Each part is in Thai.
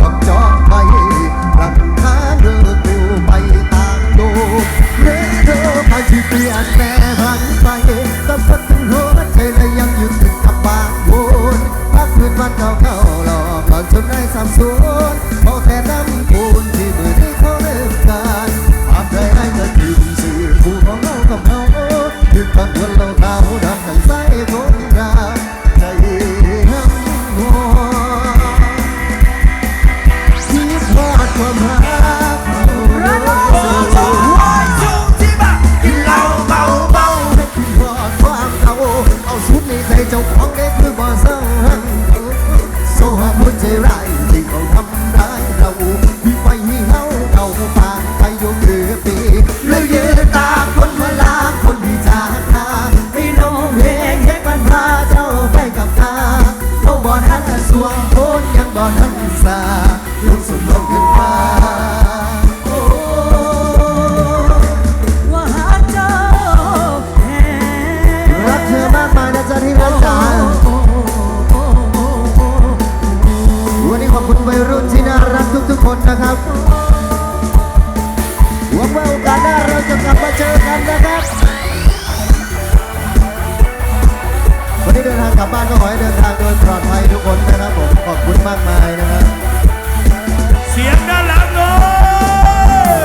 วกจอกไปหลังคาเดือปลิวไปตามโลกเรื่อเธอพาที่เปลี่ยนแปรผันไปต้องพัดถึงหัวใจและยังยึดติดกับบางวนพักคืนวันเก่าเก่าหลอกก่อนจนได้สามส่วนพอแต่น้ำปูนที่มือนี้เขาเลิกกันอาบได้ให้ก็ถึงสื่อผู้ของเรากับเขา เจ้าของได้คือบ่เศร้าหันโซ่หักหัวใจร้ายที่เขาทำร้ายเราที่ไปให้เฮาเอาผ่าไปยกเรือปีแล้วยืนตาคนมาลาคนที่จากทาไม่น้องเพลงให้มันพาเจ้าไปกับตาเขาบ่ทันสวงโคนยังบ่ทันสาลุกสุดลงขึ้นมา หวังว่าโอกาสหน้าเราจะกลับมาเจอกันนะครับ วันนี้เดินทางกลับบ้านก็ขอให้เดินทางโดยปลอดภัยทุกคนนะครับผมขอบคุณมากมายนะครับเสียงด้านหลังเล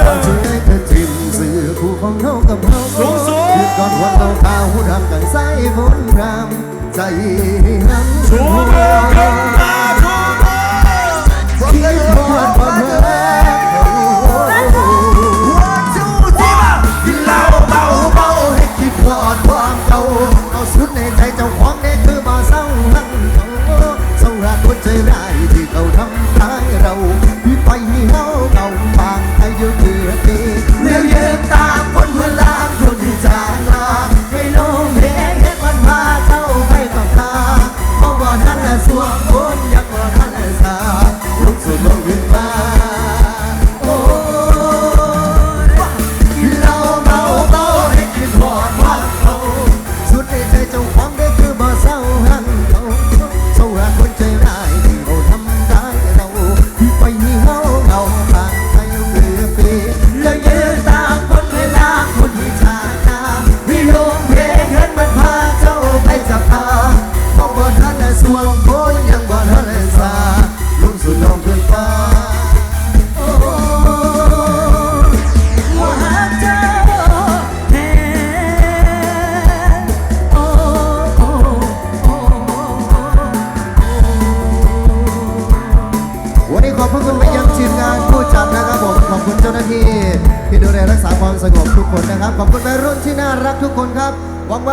เรายช่วยเธอทิมสื่อคู่ของเขากับเขาสูงสูงหยุดก่อนวันเราขาวดำกันใส่ฝนพรำใจหังชูมือขึ้น เดือง คุณเจ้าหน้าที่ที่ดูแลรักษาความสงบทุกคนนะครับ ขอบคุณวัยรุ่นที่น่ารักทุกคนครับหวังว่า